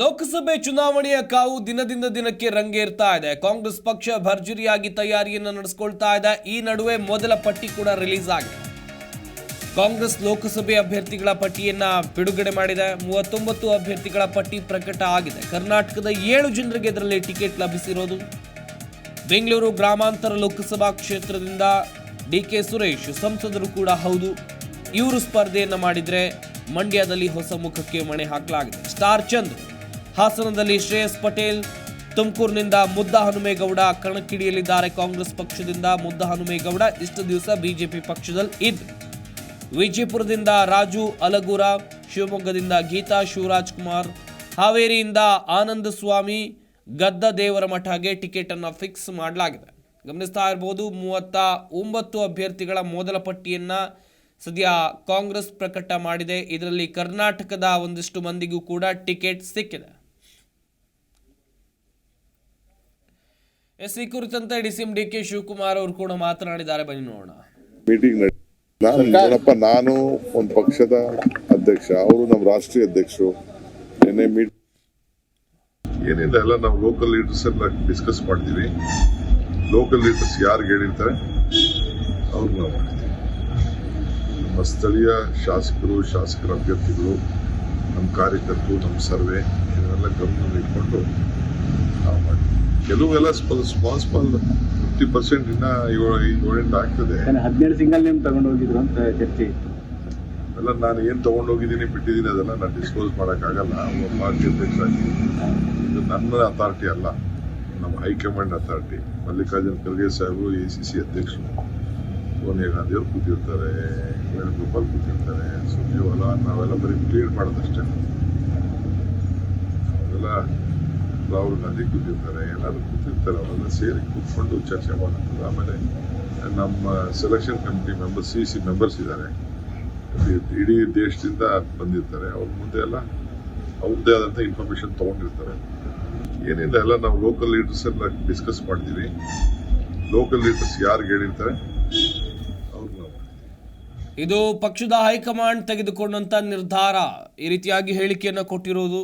ಲೋಕಸಭೆ ಚುನಾವಣೆಯ ಕಾವು ದಿನದಿಂದ ದಿನಕ್ಕೆ ರಂಗೇರ್ತಾ ಇದೆ. ಕಾಂಗ್ರೆಸ್ ಪಕ್ಷ ಭರ್ಜರಿಯಾಗಿ ತಯಾರಿಯನ್ನು ನಡೆಸಿಕೊಳ್ತಾ ಇದೆ. ಈ ನಡುವೆ ಮೊದಲ ಪಟ್ಟಿ ಕೂಡ ರಿಲೀಸ್ ಆಗಿದೆ. ಕಾಂಗ್ರೆಸ್ ಲೋಕಸಭೆ ಅಭ್ಯರ್ಥಿಗಳ ಪಟ್ಟಿಯನ್ನ ಬಿಡುಗಡೆ ಮಾಡಿದೆ. ಮೂವತ್ತೊಂಬತ್ತು ಅಭ್ಯರ್ಥಿಗಳ ಪಟ್ಟಿ ಪ್ರಕಟ ಆಗಿದೆ. ಕರ್ನಾಟಕದ ಏಳು ಜನರಿಗೆ ಇದರಲ್ಲಿ ಟಿಕೆಟ್ ಲಭಿಸಿರೋದು. ಬೆಂಗಳೂರು ಗ್ರಾಮಾಂತರ ಲೋಕಸಭಾ ಕ್ಷೇತ್ರದಿಂದ ಡಿ ಕೆ ಸುರೇಶ್, ಸಂಸದರು ಕೂಡ ಹೌದು. ಇವರು ಸ್ಪರ್ಧೆಯನ್ನು ಮಾಡಿದರೆ ಮಂಡ್ಯದಲ್ಲಿ ಹೊಸ ಮುಖಕ್ಕೆ ಮಣೆ ಹಾಕಲಾಗಿದೆ. ಸ್ಟಾರ್ ಚಂದ್ ಹಾಸನದಲ್ಲಿ ಶ್ರೇಯಸ್ ಪಟೇಲ್ ತುಮಕೂರಿನಿಂದ ಮುದ್ದ ಹನುಮೇಗೌಡ ಕಣಕ್ಕಿಳಿಯಲಿದ್ದಾರೆ. ಕಾಂಗ್ರೆಸ್ ಪಕ್ಷದಿಂದ ಮುದ್ದ ಹನುಮೇಗೌಡ ಇಷ್ಟು ದಿವಸ ಬಿಜೆಪಿ ಪಕ್ಷದಲ್ಲಿ ಇದ್ರು ವಿಜಯಪುರದಿಂದ ರಾಜು ಅಲಗೂರ, ಶಿವಮೊಗ್ಗದಿಂದ ಗೀತಾ ಶಿವರಾಜ್ ಕುಮಾರ್ ಹಾವೇರಿಯಿಂದ ಆನಂದ ಸ್ವಾಮಿ, ಗದ್ದ ದೇವರ ಮಠಗೆ ಟಿಕೆಟ್ ಅನ್ನ ಫಿಕ್ಸ್ ಮಾಡಲಾಗಿದೆ. ಗಮನಿಸ್ತಾ ಇರಬಹುದು ಮೂವತ್ತ ಒಂಬತ್ತು ಅಭ್ಯರ್ಥಿಗಳ ಮೊದಲ ಪಟ್ಟಿಯನ್ನು ಸದ್ಯ ಕಾಂಗ್ರೆಸ್ ಪ್ರಕಟ ಮಾಡಿದೆ. ಇದರಲ್ಲಿ ಕರ್ನಾಟಕದ ಒಂದಿಷ್ಟು ಮಂದಿಗೂ ಕೂಡ ಟಿಕೆಟ್ ಸಿಕ್ಕಿದೆ. ಎಸ್ ಈ ಕುರಿತಂತೆ DCM C D K Shivakumar ಅವರು ಕೂಡ ಮಾತನಾಡಿದ್ದಾರೆ. ಬನ್ನಿ ನೋಡೋಣ. ಮೀಟಿಂಗ್ ನೋಡಪ್ಪ ನಾನು ಒಂದು ಪಕ್ಷದ ಅಧ್ಯಕ್ಷ ಅವರು ನಮ್ಮ ರಾಷ್ಟ್ರೀಯ ಅಧ್ಯಕ್ಷರು. ನಿನ್ನೆ ಮೀಟ್ ಏನಿಲ್ಲ ಎಲ್ಲ ನಾವು ಲೋಕಲ್ ಲೀಡರ್ಸ್ ಎಲ್ಲ ಡಿಸ್ಕಸ್ ಮಾಡ್ತೀವಿ. ಲೋಕಲ್ ಲೀಡರ್ಸ್ ಯಾರು ಹೇಳಿರ್ತಾರೆ ಅವ್ರು ನಾವು ಮಾಡ್ತೀವಿ. ನಮ್ಮ ಸ್ಥಳೀಯ ಶಾಸಕರು ಶಾಸಕರ ಅಭ್ಯರ್ಥಿಗಳು ನಮ್ಮ ಕಾರ್ಯಕರ್ತರು ನಮ್ಮ ಸರ್ವೆ ಇದನ್ನೆಲ್ಲ ಗಮನದಲ್ಲಿಟ್ಕೊಂಡು ಕೆಲವೆಲ್ಲ ಸ್ಮಾಲ್ ಸ್ಮಾಲ್ ಫಿಫ್ಟಿ ಪರ್ಸೆಂಟ್ ಇನ್ನ ಏಳು ಏಳೆಂಟು ಆಗ್ತದೆ. ಹದಿನೇಳು ಸಿಂಗಲ್ ನೇಮ್ ತಗೊಂಡು ಹೋಗಿದ್ರು ಅಂತ ಚರ್ಚೆ ಇತ್ತು. ಎಲ್ಲ ನಾನು ಏನು ತಗೊಂಡೋಗಿದ್ದೀನಿ ಬಿಟ್ಟಿದ್ದೀನಿ ಅದೆಲ್ಲ ನಾನು ಡಿಸ್ಕ್ಲೋಸ್ ಮಾಡೋಕ್ಕಾಗಲ್ಲ. ಒಂದು ಪಾರ್ಟಿ ಅಧ್ಯಕ್ಷರಾಗಿ. ಇದು ನನ್ನ ಅಥಾರಿಟಿ ಅಲ್ಲ. ನಮ್ಮ ಹೈಕಮಾಂಡ್ ಅಥಾರಿಟಿ ಮಲ್ಲಿಕಾರ್ಜುನ ಖರ್ಗೆ ಸಾಹೇಬರು ಎ ಸಿ ಸಿ ಅಧ್ಯಕ್ಷರು. ಸೋನಿಯಾ ಗಾಂಧಿ ಅವರು ಕೂತಿರ್ತಾರೆ ವೇಣುಗೋಪಾಲ್ ಕೂತಿರ್ತಾರೆ ಸುರ್ಜೇವಾಲ ನಾವೆಲ್ಲ ಬರೀ ಕ್ಲಿಯರ್ ಮಾಡೋದಷ್ಟೇ. ಅವೆಲ್ಲ ರಾಹುಲ್ ಗಾಂಧಿ ಕೂತಿರ್ತಾರೆ ಎಲ್ಲರೂ ಕೂತಿರ್ತಾರೆ ಅವರೆಲ್ಲ ಸೇರಿ ಕೂತ್ಕೊಂಡು ಚರ್ಚೆ ಮಾಡುತ್ತದೆ ಆಮೇಲೆ ನಮ್ಮ selection committee members C C members ಇದ್ದಾರೆ ಇಡೀ ದೇಶದಿಂದ ಬಂದಿರ್ತಾರೆ ಅವ್ರ ಮುಂದೆ ಎಲ್ಲ ಅವ್ರದ್ದೇ ಆದಂಥ ಇನ್ಫಾರ್ಮೇಷನ್ ತಗೊಂಡಿರ್ತಾರೆ ಏನಿಲ್ಲ ಎಲ್ಲ ನಾವು ಲೋಕಲ್ ಲೀಡರ್ಸ್ ಎಲ್ಲ ಡಿಸ್ಕಸ್ ಮಾಡ್ತೀವಿ ಲೋಕಲ್ ಲೀಡರ್ಸ್ ಯಾರು ಹೇಳಿರ್ತಾರೆ ಇದು ಪಕ್ಷದ ಹೈಕಮಾಂಡ್ ತೆಗೆದುಕೊಂಡಂತ ನಿರ್ಧಾರ ಈ ರೀತಿಯಾಗಿ ಹೇಳಿಕೆಯನ್ನು ಕೊಟ್ಟಿರೋದು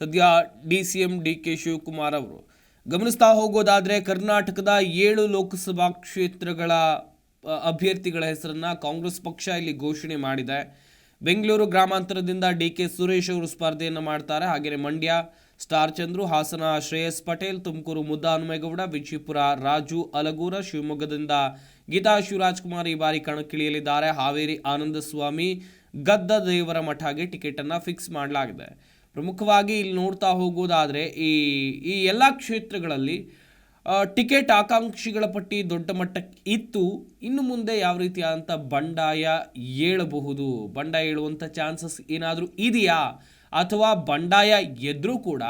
ಸದ್ಯ D C M D K Shivakumar ಅವರು. ಗಮನಿಸ್ತಾ ಹೋಗೋದಾದರೆ ಕರ್ನಾಟಕದ ಏಳು ಲೋಕಸಭಾ ಕ್ಷೇತ್ರಗಳ ಅಭ್ಯರ್ಥಿಗಳ ಹೆಸರನ್ನು ಕಾಂಗ್ರೆಸ್ ಪಕ್ಷ ಇಲ್ಲಿ ಘೋಷಣೆ ಮಾಡಿದೆ. ಬೆಂಗಳೂರು ಗ್ರಾಮಾಂತರದಿಂದ ಡಿ ಕೆ ಸುರೇಶ್ ಅವರು ಸ್ಪರ್ಧೆಯನ್ನು ಮಾಡ್ತಾರೆ. ಹಾಗೆಯೇ ಮಂಡ್ಯ, ಸ್ಟಾರ್ ಚಂದ್ರು, ಹಾಸನ ಶ್ರೇಯಸ್ ಪಟೇಲ್, ತುಮಕೂರು ಮುದ್ದ ಹನುಮೇಗೌಡ ವಿಜಯಪುರ ರಾಜು, ಅಲಗೂರ, ಶಿವಮೊಗ್ಗದಿಂದ ಗೀತಾ ಶಿವರಾಜ್ಕುಮಾರ್ ಈ ಬಾರಿ ಕಣಕ್ಕಿಳಿಯಲಿದ್ದಾರೆ. ಹಾವೇರಿ ಆನಂದ ಸ್ವಾಮಿ ಗದ್ದ ದೇವರ ಮಠಗೆ ಟಿಕೆಟನ್ನು ಫಿಕ್ಸ್ ಮಾಡಲಾಗಿದೆ. ಪ್ರಮುಖವಾಗಿ ಇಲ್ಲಿ ನೋಡ್ತಾ ಹೋಗೋದಾದರೆ ಈ ಈ ಎಲ್ಲ ಕ್ಷೇತ್ರಗಳಲ್ಲಿ ಟಿಕೆಟ್ ಆಕಾಂಕ್ಷಿಗಳ ಪಟ್ಟಿ ದೊಡ್ಡ ಮಟ್ಟಕ್ಕೆ ಇತ್ತು. ಇನ್ನು ಮುಂದೆ ಯಾವ ರೀತಿಯಾದಂಥ ಬಂಡಾಯ ಏಳಬಹುದು? ಬಂಡಾಯ ಏಳುವಂಥ ಚಾನ್ಸಸ್ ಏನಾದರೂ ಇದೆಯಾ? ಅಥವಾ ಬಂಡಾಯ ಎದ್ರೂ ಕೂಡ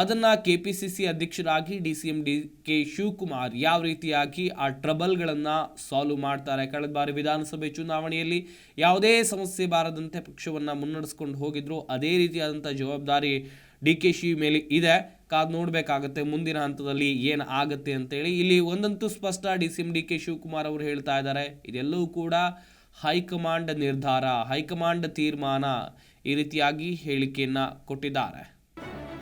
ಅದನ್ನು ಕೆ ಪಿ ಸಿ ಸಿ ಅಧ್ಯಕ್ಷರಾಗಿ D C M D K Shivakumar ಯಾವ ರೀತಿಯಾಗಿ ಆ ಟ್ರಬಲ್ಗಳನ್ನು ಸಾಲ್ವ್ ಮಾಡ್ತಾರೆ? ಕಳೆದ ಬಾರಿ ವಿಧಾನಸಭೆ ಚುನಾವಣೆಯಲ್ಲಿ ಯಾವುದೇ ಸಮಸ್ಯೆ ಬಾರದಂತೆ ಪಕ್ಷವನ್ನು ಮುನ್ನಡೆಸ್ಕೊಂಡು ಹೋಗಿದ್ರು. ಅದೇ ರೀತಿಯಾದಂಥ ಜವಾಬ್ದಾರಿ ಡಿ ಕೆ ಶಿ ಮೇಲೆ ಇದೆ. ಕಾದ್ ನೋಡಬೇಕಾಗತ್ತೆ ಮುಂದಿನ ಹಂತದಲ್ಲಿ ಏನು ಆಗುತ್ತೆ ಅಂತೇಳಿ. ಇಲ್ಲಿ ಒಂದಂತೂ ಸ್ಪಷ್ಟ D C M D K Shivakumar ಅವರು ಹೇಳ್ತಾ ಇದ್ದಾರೆ. ಇದೆಲ್ಲವೂ ಕೂಡ ಹೈಕಮಾಂಡ್ ನಿರ್ಧಾರ, ಹೈಕಮಾಂಡ್ ತೀರ್ಮಾನ ಈ ರೀತಿಯಾಗಿ ಹೇಳಿಕೆಯನ್ನು ಕೊಟ್ಟಿದ್ದಾರೆ.